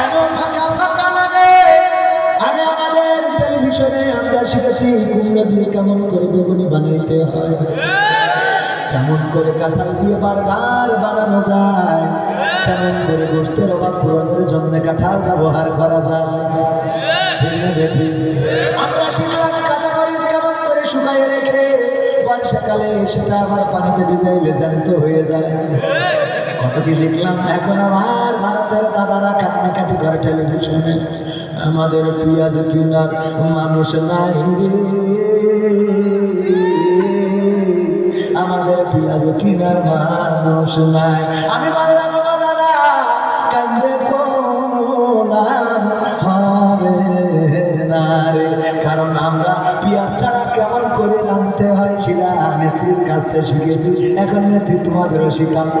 কেন ফাঁকা ফাঁকা লাগে? আগে আমাদের টেলিভিশনে আমরা শিখেছি কুমড়ো দিয়ে কেমন করে বেগুনি বানাইতে হয়। কেমন করে কাঁঠাল দিয়ে বারবার বানানো যায়। কেমন করে গোষ্ঠের অভাব পূরণের জন্য কাঁঠাল ব্যবহার করা যায়। আমরা শিখলাম কাঁচামরিচ কেমন করে শুকায় রেখে বর্ষাকালে সেটা আবার পানিতে ভিজাইলে জ্যান্ত হয়ে যায়। কত কি শিখলাম? এখন আমার টেলিভিশনে আমাদের পেঁয়াজ কিনার মানুষ নাই। আমাদের পেঁয়াজ কিনার মানুষ নাই। আমি বললাম কান্দে কোনা হবে না রে। কারণ আমরা পেঁয়াজ ছাড়া কেমন করে রাঁধতে হয় সেটা নেত্রীর কাছ থেকে শিখেছি। এখন নেত্রী তোমাদেরও শিখাবো।